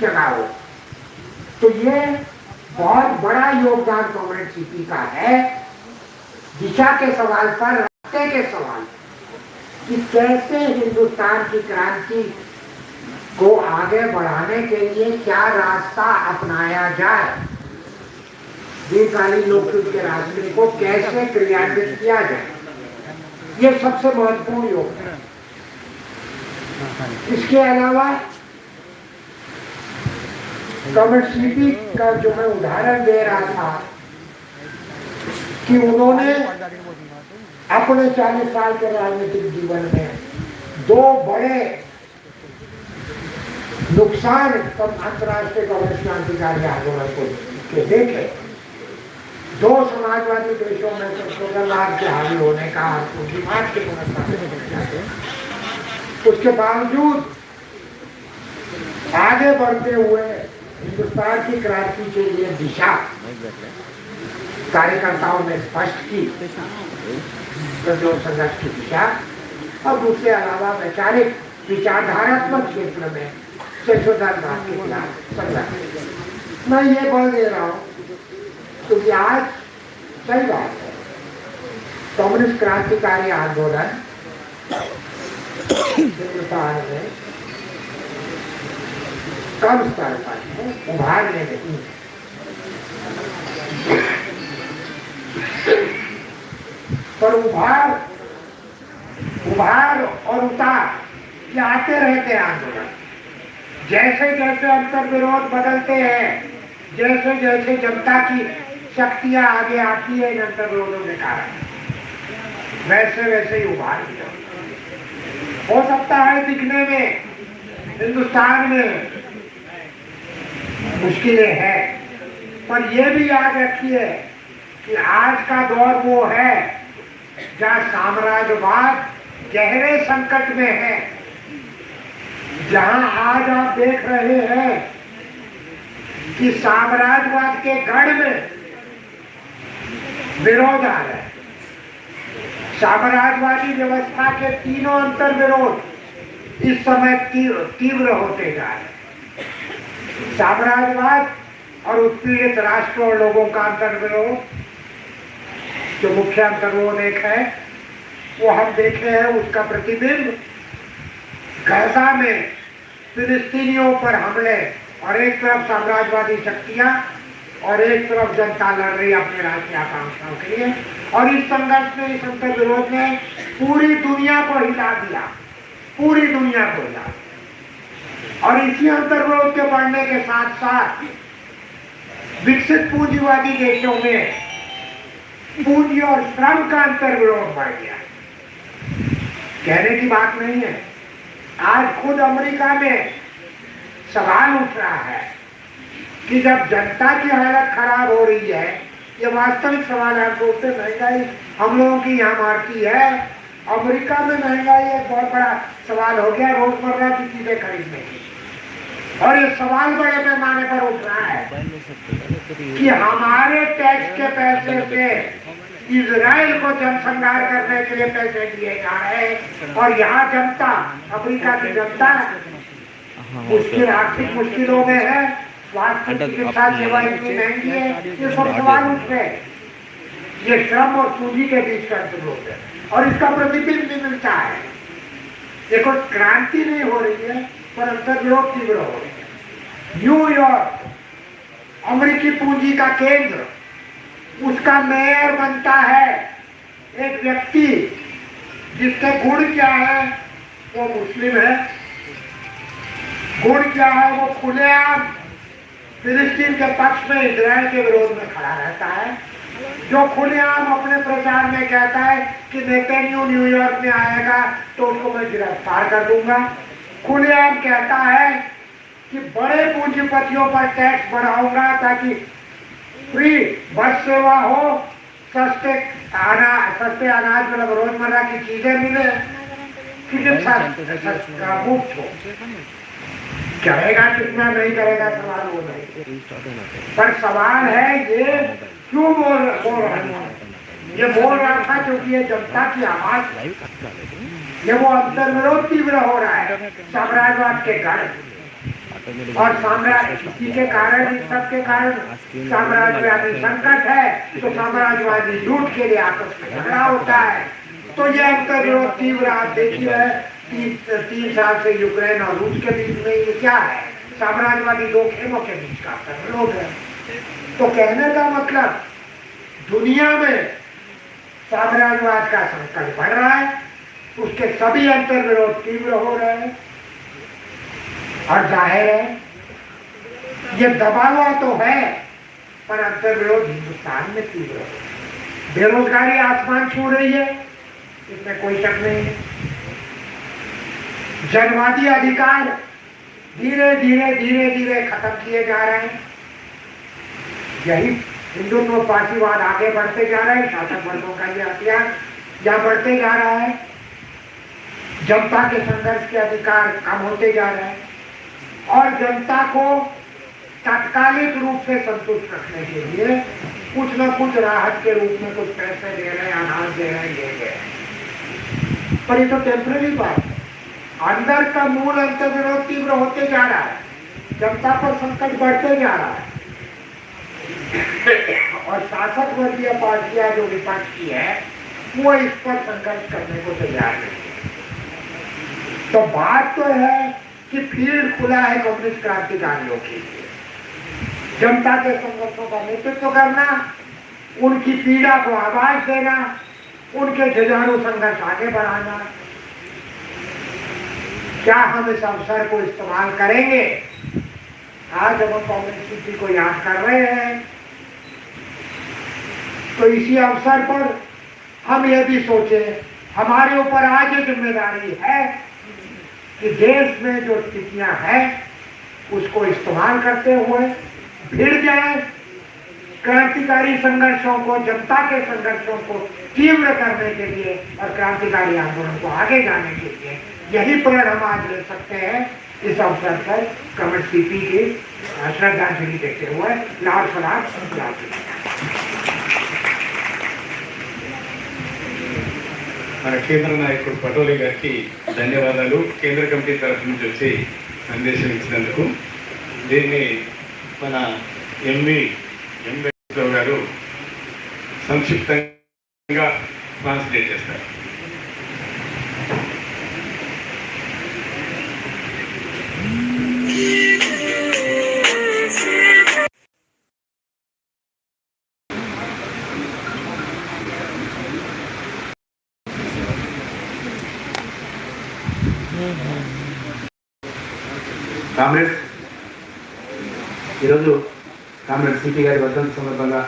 जगाओ तो ये बहुत बड़ा योगदान कॉमरेड सीपी का है। दिशा के सवाल पर, रास्ते के सवाल कि कैसे हिंदुस्तान की क्रांति को आगे बढ़ाने के लिए क्या रास्ता अपनाया जाए? दीर्घकालीन लोकतंत्र के रास्ते को कैसे क्रियान्वित किया जाए? ये सबसे महत्वपूर्ण योग है इसके अलावा कॉमरेड का जो मैं उदाहरण दे रहा था कि उन्होंने अपने चालीस साल के राजनीतिक जीवन में दो बड़े नुकसान अंतर्राष्ट्रीय कांग्रेस क्रांतिकारी आंदोलन को के देखे। दो समाजवादी देशों में संशोधनवाद के हावी होने का उसके बावजूद आगे बढ़ते हुए हिंदुस्तान की क्रांति के लिए दिशा। कार्यकर्ताओं ने स्पष्ट की प्रतिरोध संघर्ष की दिशा। और उसके अलावा वैचारिक विचारधारात्मक क्षेत्र में संशोधनवाद के खिलाफ संघर्ष मैं ये बोल दे रहा हूँ, क्योंकि आज सही बात है, कम्युनिस्ट क्रांतिकारी आंदोलन हिंदुस्तान में कम स्तर पर है उभारने नहीं पर उभार उभार और उतार, ये आते रहते हैं आंदोलन। जैसे जैसे अंतर विरोध बदलते हैं, जैसे जैसे जनता की शक्तियाँ आगे आती है इन अंतर विरोधों के कारण, वैसे वैसे ही उभार हो सकता है दिखने में, हिंदुस्तान में मुश्किलें हैं। पर यह भी याद रखिए कि आज का दौर वो है जहाँ साम्राज्यवाद गहरे संकट में है। जहाँ आज आप देख रहे हैं कि साम्राज्यवाद के गढ़ में विरोध आ रहा है। साम्राज्यवादी व्यवस्था के तीनों अंतर विरोध इस समय तीव्र होते जा रहे हैं। साम्राज्यवाद और उत्पीड़ित राष्ट्र और लोगों का अंतर विरोध जो मुख्य अंतर विरोध एक है, वो हम देखे हैं उसका प्रतिबिंब। गजा में फिलिस्तीनियों पर हमले और एक तरफ़ साम्राज्यवादी शक्तियाँ और एक तरफ़ जनता लड़ रही अपने राष्ट्रीय आकांक्षाओं के लिए। और इस संघर्ष में, इस अंतर विरोध ने पूरी दुनिया को हिला दिया, पूरी दुनिया को हिला और इसी अंतर के बढ़ने के साथ साथ विकसित पूंजीवादी देशों में पूंजी और श्रम का अंतर विरोध बढ़ गया। कहने की बात नहीं है। आज खुद अमेरिका में सवाल उठ रहा है कि जब जनता की हालत खराब हो रही है, ये वास्तविक सवाल है सोचते महँगाई हम लोगों की यहाँ मारती है। अमेरिका में महँगाई एक बहुत बड़ा सवाल हो गया रोज़मर्रा की चीज़ें खरीदने की और ये सवाल बड़े पैमाने पर उठ रहा है कि हमारे टैक्स के पैसे से इसराइल को जनसंहार करने के लिए पैसे दिए जा रहे हैं और यहाँ जनता अफ्रीका की जनता मुश्किल आर्थिक मुश्किलों में है स्वास्थ्य चिकित्सा सेवा इतनी महँगी है ये सब सवाल उठ रहे ये श्रम और पूंजी के बीच का अंतर्रोध है और इसका प्रतिबिंब भी मिलता है। देखो क्रांति नहीं हो रही है। पर अंतर्विरोध तीव्र हो न्यूयॉर्क अमेरिकी पूंजी का केंद्र, उसका मेयर बनता है एक व्यक्ति जिसके गुण क्या है, वो मुस्लिम है। गुण क्या है, वो खुलेआम फिलिस्तीन के पक्ष में इसराइल के विरोध में खड़ा रहता है। जो खुलेआम अपने प्रचार में कहता है कि नेतन्यू न्यूयॉर्क में आएगा तो उसको मैं गिरफ़्तार कर दूँगा। खुलेआम कहता है कि बड़े पूंजीपतियों पर टैक्स बढ़ाऊँगा ताकि फ्री बस सेवा हो सस्ते अनाज सस्ते अनाज मतलब रोज़मर्रा की चीज़ें मिले चिकित्सा मुफ़्त हो। करेगा कितना नहीं करेगा सवाल वो नहीं पर सवाल है ये क्यों बोल बोल रहा है? ये बोल रहा था क्योंकि ये जनता की आवाज़ ये वो अंतर विरोध तीव्र हो रहा है। साम्राज्यवाद के कारण। और साम्राज्य इसी के कारण इन सब के कारण साम्राज्यवादी संकट है तो साम्राज्यवादी लूट के लिए आपस में झगड़ा होता है। तो ये अंतर विरोध तीव्र, आप देखिए तीन साल से यूक्रेन और रूस के बीच में ये क्या है? साम्राज्यवादी दो खेमों के बीच का अंतर विरोध है। तो कहने का मतलब दुनिया में साम्राज्यवाद का संकट बढ़ रहा है उसके सभी अंतर विरोध तीव्र हो रहे हैं और ज़ाहिर है, ये दबा हुआ तो है, पर अंतर विरोध हिंदुस्तान में तीव्र है। बेरोजगारी आसमान छू रही है, इसमें कोई शक नहीं है। जनवादी अधिकार धीरे धीरे धीरे धीरे खत्म किए जा रहे हैं। यही हिंदुत्व पार्टीवाद आगे बढ़ते जा रहे हैं, शासक वर्गों का ये हथियार यहाँ बढ़ते जा रहा है। जनता के संघर्ष के अधिकार कम होते जा रहे हैं और जनता को तात्कालिक रूप से संतुष्ट रखने के लिए कुछ न कुछ राहत के रूप में कुछ पैसे दे रहे हैं, अनाज दे रहे हैं, ये हैं। पर ये तो टेम्पररी बात है। अंदर का मूल अंतर विरोध तीव्र होते जा रहा है। जनता पर संकट बढ़ते जा रहा है। और शासक वर्गीय पार्टियाँ जो विपक्ष की है, वो इस पर संघर्ष करने को तैयार नहीं है। तो बात तो है कि फ़ील्ड खुला है कम्युनिस्ट क्रांतिकारियों के लिए। जनता के संघर्षों का नेतृत्व करना, उनकी पीड़ा को आवाज़ देना, उनके जुझारू संघर्ष आगे बढ़ाना। क्या हम इस अवसर को इस्तेमाल करेंगे? आज हम कम्युनिस्ट जी को याद कर रहे हैं तो इसी अवसर पर हम ये भी सोचें, हमारे ऊपर आज ज़िम्मेदारी है कि देश में जो स्थितियाँ हैं, उसको इस्तेमाल करते हुए भिड़ जाए, क्रांतिकारी संघर्षों को, जनता के संघर्षों को तीव्र करने के लिए और क्रांतिकारी आंदोलन को आगे जाने के लिए यही प्रण हम आज ले सकते हैं। इस अवसर पर कमर सीपी की श्रद्धांजलि देते हुए लाल सलाम लाल మన కేంద్ర నాయకుడు పటోలి గారికి ధన్యవాదాలు. కేంద్ర కమిటీ తరఫు నుంచి వచ్చి సందేశం ఇచ్చినందుకు. దీన్ని మన ఎంవి ఎంవి గారు సంక్షిప్తంగా ట్రాన్స్లేట్ చేస్తారు. కామ్రేడ్ ఈరోజు కామ్రేడ్ సిపి గారి వర్ధంతి సందర్భంగా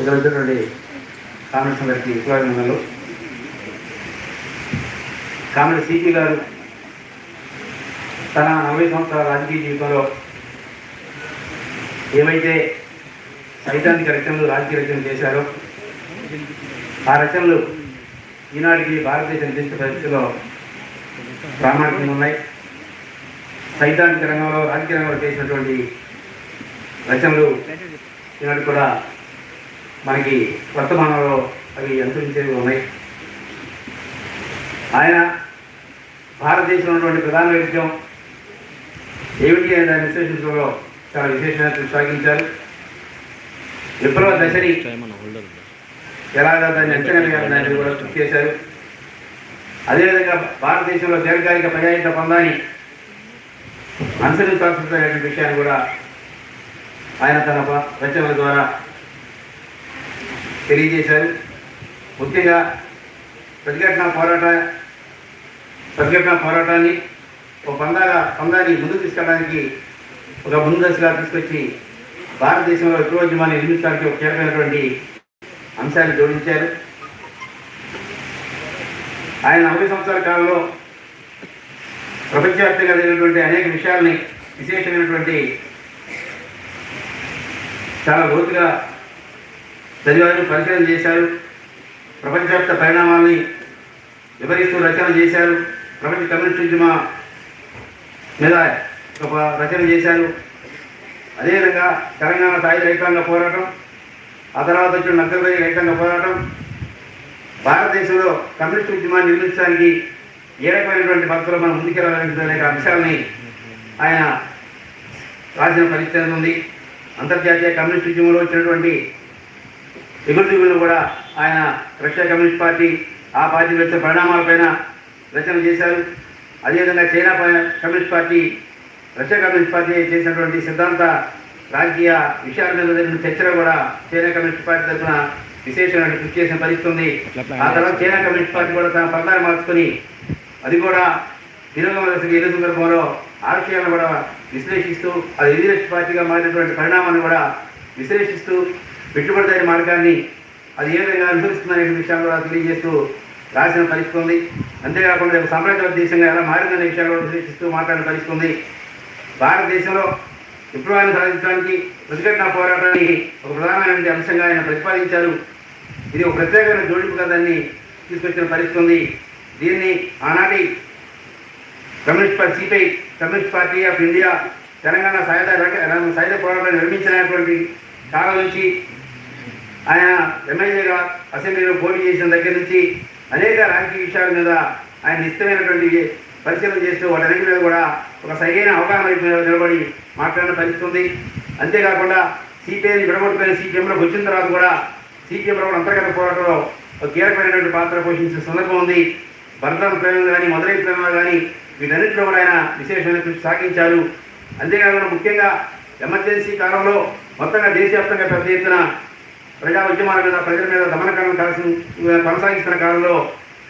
ఎదురవుతున్నటువంటి కామ్రేడ్ గారికి విశ్వాసంలో కామ్రేడ్ సిపి గారు తన నలభై సంవత్సరాల రాజకీయ జీవితంలో ఏవైతే సైద్ధాంతిక రచనలు రాజకీయ రచనలు చేశారో ఆ రచనలు ఈనాటికి భారతదేశ నిర్దిష్ట పరిస్థితిలో ప్రామాణికంగా ఉన్నాయి. సైద్ధాంతిక రంగంలో రాజకీయ రంగంలో చేసినటువంటి రచనలు ఈనాడు కూడా మనకి వర్తమానంలో అవి అనుసరించేవి ఉన్నాయి. ఆయన భారతదేశంలో ఉన్నటువంటి ప్రధాన వైద్యం ఏమిటి అని దాన్ని విశ్లేషించడంలో చాలా విశేషమైన సాగించారు. విప్లవ దశని ఎలాగా దాన్ని అంచనా వేయాలని దాన్ని కూడా కృషి చేశారు. అదేవిధంగా భారతదేశంలో దీర్ఘకాలిక ప్రజాహిత పొందాన్ని అనుసరించాల్సిన విషయాన్ని కూడా ఆయన తన రచనల ద్వారా తెలియజేశారు. ముఖ్యంగా ప్రతిఘటన పోరాట ప్రతిఘటన పోరాటాన్ని ఒక పందాగా పందాన్ని ముందుకు తీసుకెళ్ళడానికి ఒక ముందస్తుగా తీసుకొచ్చి భారతదేశంలో విప్లవోద్యమాన్ని నిర్మించడానికి ఒక కీలకమైనటువంటి అంశాన్ని జోడించారు. ఆయన నలభై సంవత్సరాల కాలంలో ప్రపంచవ్యాప్తంగా జరిగినటువంటి అనేక విషయాల్ని విశేషమైనటువంటి చాలా లోతుగా చదివారు పరిశీలన చేశారు. ప్రపంచవ్యాప్త పరిణామాల్ని వివరిస్తూ రచన చేశారు. ప్రపంచ కమ్యూనిస్ట్ ఉద్యమ మీద ఒక రచన చేశారు. అదేవిధంగా తెలంగాణ సాయుధ రైతాంగ పోరాటం ఆ తర్వాత వచ్చిన నక్సల్బరీ రైతాంగ పోరాటం భారతదేశంలో కమ్యూనిస్ట్ ఉద్యమాన్ని నిర్మించడానికి ఏ రకమైనటువంటి భక్తులు మనం ముందుకెళ్ళాలనే అంశాలని ఆయన రాసిన పరిస్థితి ఉంది. అంతర్జాతీయ కమ్యూనిస్ట్ ఉద్యమంలో వచ్చినటువంటి ఎగురుదిగులను కూడా ఆయన రష్యా కమ్యూనిస్ట్ పార్టీ ఆ పార్టీ వచ్చే పరిణామాలపైన రచన చేశారు. అదేవిధంగా China communist party Russia communist party చేసినటువంటి సిద్ధాంత రాజకీయ విషయాల మీద జరిగిన చర్చలో కూడా చైనా కమ్యూనిస్ట్ పార్టీ తరఫున విశేషమైన కృషి చేసిన పరిస్థితి ఉంది ఆ తర్వాత చైనా కమ్యూనిస్ట్ పార్టీ కూడా తన పందాన్ని మార్చుకొని అది కూడా తిరుగుమ దశకి ఎదురు సందర్భంలో ఆ విషయాలను కూడా విశ్లేషిస్తూ అది ఎదిరెస్ట్ పార్టీగా మారినటువంటి పరిణామాన్ని కూడా విశ్లేషిస్తూ పెట్టుబడిదారి మార్గాన్ని అది ఏ విధంగా అనుసరిస్తుందనే విషయాలు కూడా తెలియజేస్తూ రాసిన పరిస్థితి ఉంది అంతేకాకుండా సామ్రాజ్యవాద దేశంగా ఎలా మారిందనే విషయాలు కూడా విశ్లేషిస్తూ మాట్లాడిన పరిస్థితి ఉంది భారతదేశంలో విప్లవాన్ని సాధించడానికి ప్రతిఘటన పోరాటాన్ని ఒక ప్రధానమైన అంశంగా ఆయన ప్రతిపాదించారు. ఇది ఒక ప్రత్యేకమైన జోడింపుగా దాన్ని తీసుకొచ్చిన పరిస్థితి ఉంది. దీన్ని ఆనాటి communist party CPI communist party of India Telangana సాయుధ సాయుధ పోరాటాన్ని నిర్మించినటువంటి కాలం నుంచి ఆయన ఎమ్మెల్యేగా అసెంబ్లీలో పోటీ చేసిన దగ్గర నుంచి అనేక రాజకీయ విషయాల మీద ఆయన ఇష్టమైనటువంటి పరిశీలన చేస్తూ వాటన్నిటి మీద కూడా ఒక సరైన అవగాహన మీద నిలబడి మాట్లాడిన పరిస్థితుంది అంతేకాకుండా సిపిఐని విడగొట్టుకుని సిపిఎంలోకి వచ్చిన తర్వాత కూడా సిపిఎంలో కూడా అంతర్గత పోరాటంలో ఒక కీలకమైనటువంటి పాత్ర పోషించిన సందర్భం ఉంది. భరతం ప్రేమ కానీ మధురై ప్రేమ కానీ వీటన్నింటిలో కూడా ఆయన విశేషమైన కృషి సాగించారు అంతేకాకుండా ముఖ్యంగా ఎమర్జెన్సీ కాలంలో మొత్తంగా దేశవ్యాప్తంగా పెద్ద ఎత్తున ప్రజా ఉద్యమాల మీద ప్రజల మీద దమనకరణ కాల్సి కొనసాగిస్తున్న కాలంలో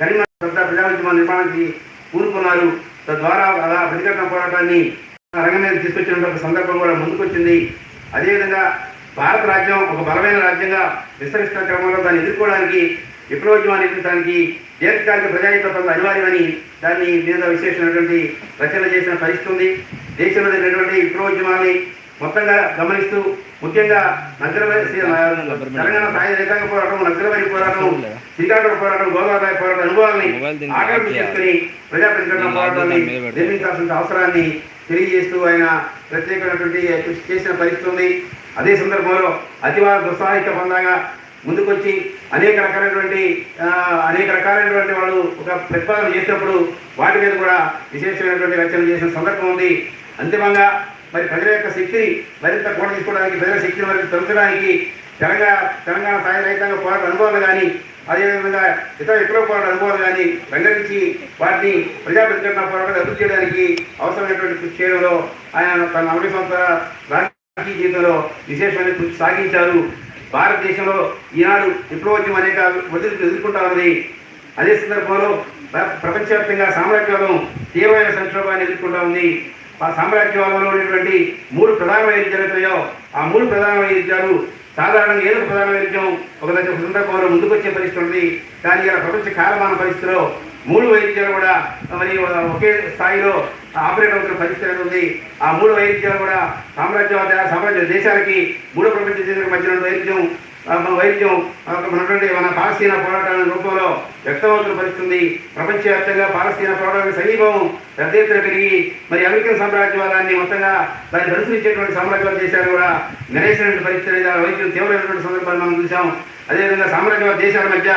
కరీంనగర్ ప్రజా ఉద్యమాల నిర్మాణానికి పూనుకున్నారు తద్వారా అలా ప్రతిఘటన పోరాటాన్ని రంగం మీద తీసుకొచ్చిన సందర్భం కూడా ముందుకొచ్చింది. అదేవిధంగా భారత రాజ్యం ఒక బలమైన రాజ్యంగా విస్తరిస్తున్న క్రమంలో దాన్ని ఎదుర్కోవడానికి విప్లవోద్యమాన్ని ఎదుర్కోవడానికి దీర్ఘకాలిక ప్రజాయుద్ధ పనులు అనివార్యమని దాన్ని మీద విశేషమైనటువంటి రచన చేసిన పరిస్థితి ఉంది. దేశంలో జరిగినటువంటి విప్లవోద్యమాన్ని మొత్తంగా గమనిస్తూ ముఖ్యంగా నగరవై తెలంగాణ సాయుధ రైతాంగ పోరాటం నగరవై పోరాటం శ్రీకాకుళ పోరాటం గోదావరి పోరాటం అనుభవాల్ని ఆకలింపు కనెక్ట్ చేసుకుని ప్రజా ప్రతిఘటన పోరాటాన్ని. నిర్మించాల్సిన అవసరాన్ని తెలియజేస్తూ ఆయన ప్రత్యేకమైనటువంటి కృషి చేసిన పరిస్థితి ఉంది అదే సందర్భంలో అతివాద దుస్సాహిక పొందగా ముందుకొచ్చి అనేక రకాలైనటువంటి అనేక రకాలైనటువంటి వాళ్ళు ఒక ప్రతిపాదన చేసినప్పుడు వాటి మీద కూడా విశేషమైనటువంటి రచన చేసిన సందర్భం ఉంది అంతిమంగా మరి ప్రజల యొక్క శక్తిని మరింత కూడా తీసుకోవడానికి ప్రజల శక్తిని మరింత పెంచడానికి తెలంగాణ తెలంగాణ సాయ రైతాంగ పోరాట అనుభవాలు కానీ అదేవిధంగా ఇతర విప్లవ పోరాట అనుభవాలు కానీ రంగరించి వాటిని ప్రజా ప్రతిఘటన పోరాటాలు అభివృద్ధి చేయడానికి అవసరమైనటువంటి కృషి చేయడంలో ఆయన తన నలభై సంవత్సరాల రాజకీయ జీవితంలో విశేషమైన కృషి సాగించారు. భారతదేశంలో ఈనాడు విప్లవోద్యమం అనేక ఒడిదుడుకులు ఎదుర్కొంటా ఉన్నది అదే సందర్భంలో ప్ర- ప్రపంచవ్యాప్తంగా సామ్రాజ్యవాదం తీవ్రమైన సంక్షోభాన్ని ఎదుర్కొంటా ఉంది. ఆ సామ్రాజ్యవాదంలో ఉన్నటువంటి మూడు ప్రధాన వైరుధ్యాలు అవుతాయో ఆ మూడు ప్రధాన వైద్యాలు సాధారణంగా ఏదో ప్రధాన వైద్యం ఒక దశ ఒక సందర్భంలో ముందుకొచ్చే పరిస్థితి ఉంది. కానీ ఇలా ప్రపంచ కాలమాన పరిస్థితిలో మూడు వైద్యాలు కూడా మరి ఒకే స్థాయిలో ఆపరేట్ అవుతున్న పరిస్థితి ఉంది. ఆ మూడు వైవిధ్యాలు కూడా సామ్రాజ్యవాద సామ్రాజ్య దేశాలకి మూడో ప్రపంచ దేశాలకు మధ్యన ఉన్న మన వైద్యం మనటువంటి మన పాలస్తీనా పోరాటాల రూపంలో వ్యక్తమవుతున్న పరిస్థితుంది ప్రపంచవ్యాప్తంగా పాలస్తీనా పోరాటానికి సమీపం పెద్ద ఎత్తున పెరిగి మరి అమెరికన్ సామ్రాజ్యవాదాన్ని మొత్తంగా దాన్ని అనుసరించేటువంటి సామ్రాజ్యం చేశారు కూడా నిరేసినటువంటి పరిస్థితి అనేది ఆ వైద్యం తీవ్రమైనటువంటి సందర్భాన్ని మనం చూసాం అదేవిధంగా సామ్రాజ్యవాద దేశాల మధ్య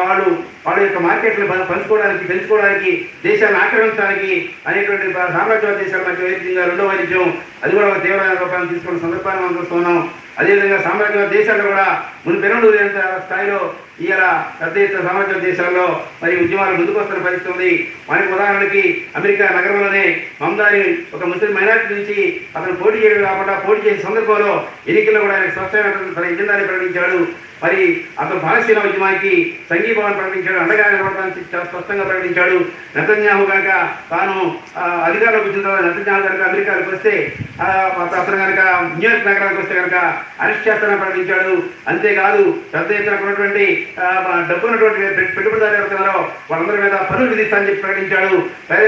వాళ్ళు వాళ్ళ యొక్క మార్కెట్లు పంచుకోవడానికి పెంచుకోవడానికి దేశాలను ఆక్రమించడానికి అనేటువంటి సామ్రాజ్యవాద దేశాల మధ్య వైద్యంగా రెండో వైద్యం అది కూడా ఒక తీవ్రమైన రూపాన్ని తీసుకున్న సందర్భాన్ని మనం చూస్తున్నాం అదేవిధంగా సామ్రాజ్యవాద దేశాల్లో కూడా మునిపెన్నడు లేనంత స్థాయిలో ఇవాళ పెద్ద ఎత్తున సామ్రాజ్యవాద దేశాల్లో మరి ఉద్యమాలు ముందుకొస్తున్న పరిస్థితి ఉంది. మనకి ఉదాహరణకి అమెరికా నగరంలోనే మమ్దాని ఒక ముస్లిం మైనార్టీ నుంచి అతను పోటీ చేయడం కాకుండా పోటీ చేసే సందర్భంలో ఎన్నికల్లో కూడా ఆయన స్పష్టమైన తన ఎజెండాన్ని ప్రకటించాడు. మరి అతను పాలస్తీనా ఉద్యమానికి సంఘీభావం ప్రకటించాడు అండగా నిలబడడానికి చాలా స్పష్టంగా ప్రకటించాడు. నెతన్యాహు కనుక తాను అధికారంలోకి వచ్చిన తర్వాత నెతన్యాహు కనుక అమెరికాకు వస్తే అతను కనుక న్యూయార్క్ నగరానికి వస్తే కనుక అరెస్ట్ చేస్తానని ప్రకటించాడు. అంతేకాదు పెద్ద ఎత్తున ఉన్నటువంటి డబ్బు ఉన్నటువంటి పెట్టుబడిదారు పెట్టుబడిదారులు వాళ్ళందరి మీద పనులు విధిస్తానని చెప్పి ప్రకటించాడు. పేద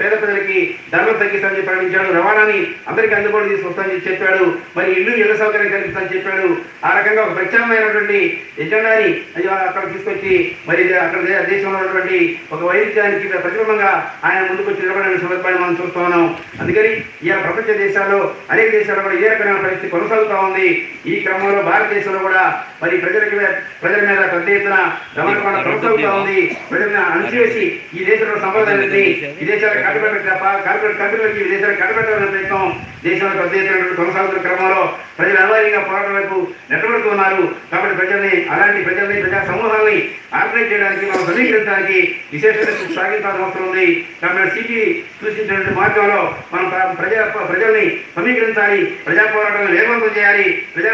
పేద ప్రజలకి ధనం తగ్గిస్తానని చెప్పి ప్రకటించాడు. రవాణాని అందరికీ అందుబాటు తీసుకొస్తానని చెప్పాడు. మరి ఇల్లు ఇళ్ళ సౌకర్యం కల్పిస్తానని చెప్పాడు. ఆ రకంగా ఒక ప్రత్యామ్నాయమైనటువంటి ఎజెండాని అక్కడ తీసుకొచ్చి మరి అక్కడ దేశంలో ఉన్నటువంటి ఒక వైవిధ్యానికి ప్రతిబింబంగా ఆయన ముందుకు నిలబడిన సందర్భాన్ని మనం చూస్తూ ఉన్నాం. అందుకని ఇలా ప్రపంచ దేశాల్లో అనేక దేశాల్లో కూడా ఏ రకమైన పరిస్థితి కొనసాగుతూ ఉంది. ఈ క్రమంలో భారతదేశంలో కూడా మరి ప్రజలకి ప్రజల మీద మీద పెద్ద ఎత్తున కొనసాగుతూ ఉంది. ప్రజలను అణచివేసి ఈ దేశంలో సంపదలని ఈ దేశాలకు కట్టుబెట్ట కంపెనీలకి దేశాలకు కట్టుబెట్టాలనే ప్రయత్నం దేశంలో పెద్ద ఎత్తున కొనసాగుతున్న క్రమంలో ప్రజలు అనివార్యంగా పోరాటం వైపు నెట్టబడుతున్నారు కాబట్టి ప్రజల్ని అలాంటి ప్రజల్ని ప్రజా సమూహాలని ఆర్గనైజ్ చేయడానికి మనం సమీకరించడానికి విశేషంగా సాగించాల్సిన అవసరం ఉంది. కాబట్టి సిటీ సూచించినటువంటి మార్గంలో మనం ప్ర- ప్రజా ప్రజల్ని సమీకరించాలి. ప్రజా పోరాటాలను వేగవంతం చేయాలి. ప్రజా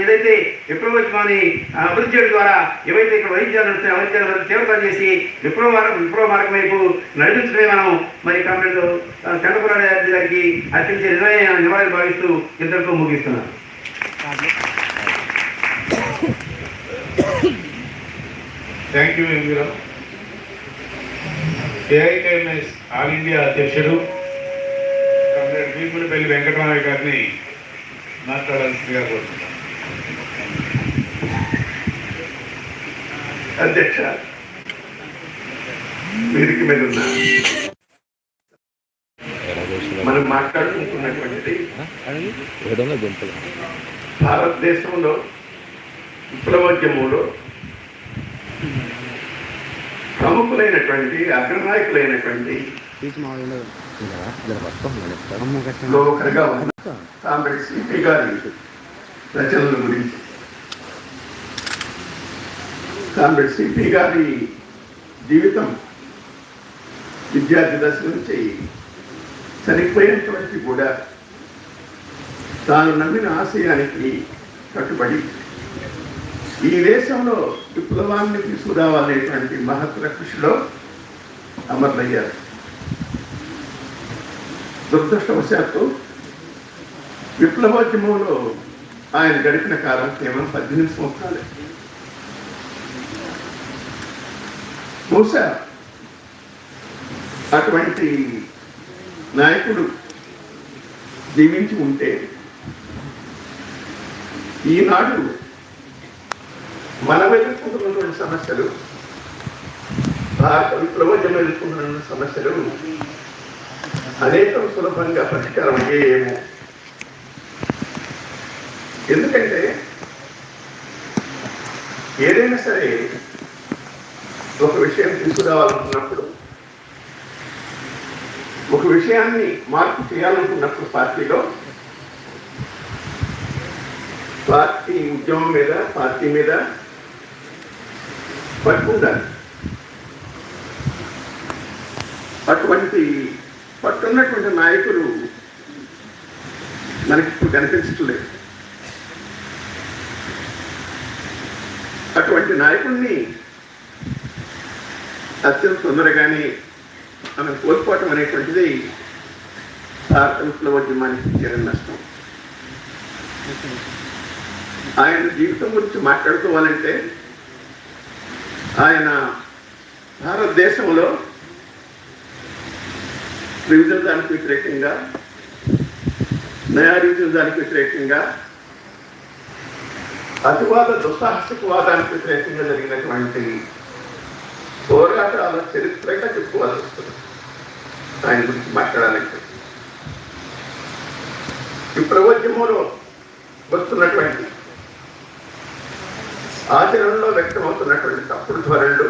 ఏదైతే విప్లవోద్యమాన్ని అభివృద్ధి చేయడం ద్వారా కూడా ఏవైతే ఇక్కడ వైద్యాలు నడుస్తున్నాయో ఆ వైద్యాలను తీవ్రత చేసి విప్లవ మార్గం విప్లవ మార్గం వైపు నడిపించడమే మనం మరి కామ్రేడ్ చంద్రబాబు గారికి అర్పించే నిర్ణయం నివాళి భావిస్తూ ఇద్దరితో ముగిస్తున్నాను. Thank you M V Rao AIKMS all India అధ్యక్షుడు కామ్రేడ్ భీములపల్లి వెంకటరామయ్య గారిని మాట్లాడాల్సిందిగా కోరుతున్నాను. అధ్యక్ష వేదిక మీద ఉన్న. మనం మాట్లాడుకుంటున్నటువంటిది భారతదేశంలో విప్లవోద్యమంలో ప్రముఖులైనటువంటి అగ్రనాయకులైనటువంటి ఒకరిగా ఉన్న కామ్రేడ్ సిపి గారి రచనల గురించి కామ్రేడ్ సిపి గారి జీవితం విద్యార్థి దశ నుంచి చనిపోయేంత కూడా తాను నమ్మిన ఆశయానికి కట్టుబడి ఈ దేశంలో విప్లవాన్ని తీసుకురావాలనేటువంటి మహత్తర కృషిలో అమరులయ్యారు. దురదృష్టవశాత్తు విప్లవోద్యమంలో ఆయన గడిపిన కాలం కేవలం పద్దెనిమిది సంవత్సరాలే. బహుశా అటువంటి నాయకుడు జీవించి ఉంటే ఈనాడు మనం ఎదుర్కొంటున్నటువంటి సమస్యలు భారత విప్లవోద్యమం ఎదుర్కొంటున్న సమస్యలు అనేకం సులభంగా పరిష్కారం అయ్యేమో ఎందుకంటే ఏదైనా సరే ఒక విషయం తీసుకురావాలనుకున్నప్పుడు ఒక విషయాన్ని మార్పు చేయాలనుకున్నప్పుడు పార్టీలో పార్టీ ఉద్యమం మీద పార్టీ మీద పట్టుండాలి అటువంటి పట్టున్నటువంటి నాయకులు మనకి ఇప్పుడు కనిపించట్లేదు. అటువంటి నాయకుడిని అత్యంత తొందరగానే మనం కోల్పోవటం అనేటువంటిది భారత విప్లవోద్యమానికి తీరని నష్టం. ఆయన జీవితం గురించి మాట్లాడుకోవాలంటే ఆయన భారతదేశంలో త్రివిధదానికి వ్యతిరేకంగా నయారీజుదానికి వ్యతిరేకంగా అతివాద దుస్సాహసికవాదానికి వ్యతిరేకంగా జరిగినటువంటి పోరాటాల చరిత్రగా చెప్పుకోవాల్సి వస్తుంది ఆయన గురించి మాట్లాడాలంటే. ఈ ప్రవచమంలో వస్తున్నటువంటి ఆచరణలో వ్యక్తమవుతున్నటువంటి తప్పుడు ధోరణులు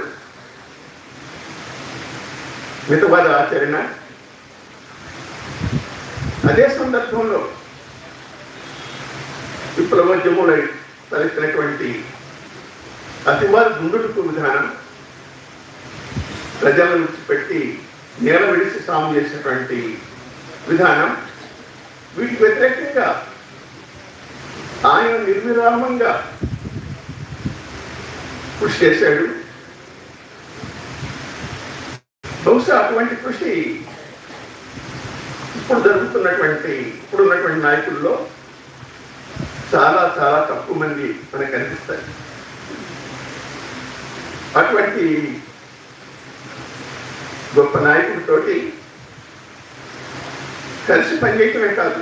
మితవాద ఆచరణ అదే సందర్భంలో ఈ విప్లవోద్యమంలో తలెత్తినటువంటి అతివాద గుండుకు విధానం ప్రజలను విడిచిపెట్టి నేల విడిచి సాము చేసినటువంటి విధానం వీటికి వ్యతిరేకంగా ఆయన నిర్విరామంగా కృషి చేశాడు. బహుశా అటువంటి కృషి ఇప్పుడు జరుగుతున్నటువంటి ఇప్పుడున్నటువంటి నాయకుల్లో చాలా చాలా తక్కువ మంది మనకు కనిపిస్తారు అటువంటి గొప్ప నాయకుడితోటి కలిసి పనిచేయటమే కాదు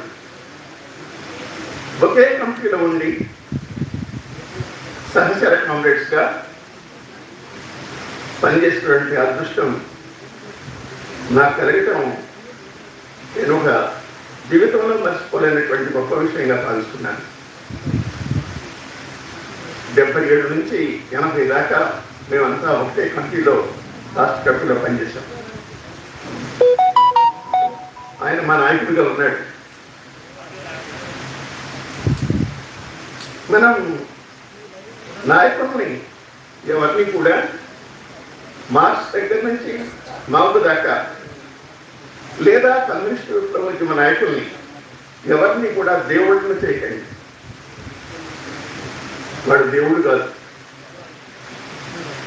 ఒకే కంపెనీలో ఉండి సహచర కామ్రేడ్స్గా పనిచేసినటువంటి అదృష్టం నాకు కలగటం నేను ఒక జీవితంలో మర్చిపోలేనటువంటి గొప్ప విషయంగా భావిస్తున్నాను. డెబ్బై ఏడు నుంచి ఎనభై దాకా మేమంతా ఒకే కంపెనీలో రాష్ట్ర కంపెనీలో పనిచేశాం. ఆయన మా నాయకుడిగా ఉన్నాడు. మనం నాయకుల్ని ఎవరిని కూడా మార్క్స్ దగ్గర నుంచి మాకు దాకా లేదా కమ్యూనిస్టు విప్లవోద్యమ నాయకుల్ని ఎవరిని కూడా దేవుళ్ళని చేయకండి. వాడు దేవుడు కాదు.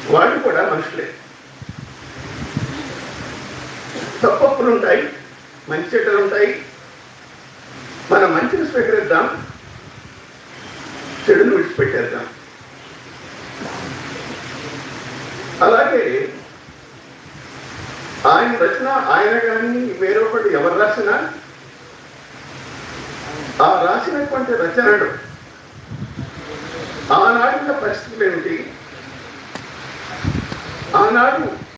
వాడు కూడా మనుషులే. తప్పప్పులు ఉంటాయి మంచి చెడ్డలు ఉంటాయి మనం మంచిని స్వీకరిద్దాం చెడును విడిచిపెట్టేద్దాం. అలాగే ఆయన రచన ఆయన కానీ వేరొకటి ఎవరు రాసినా ఆ రాసినటువంటి రచనలు ఆనాటి పరిస్థితులు ఏమిటి ఆనాడు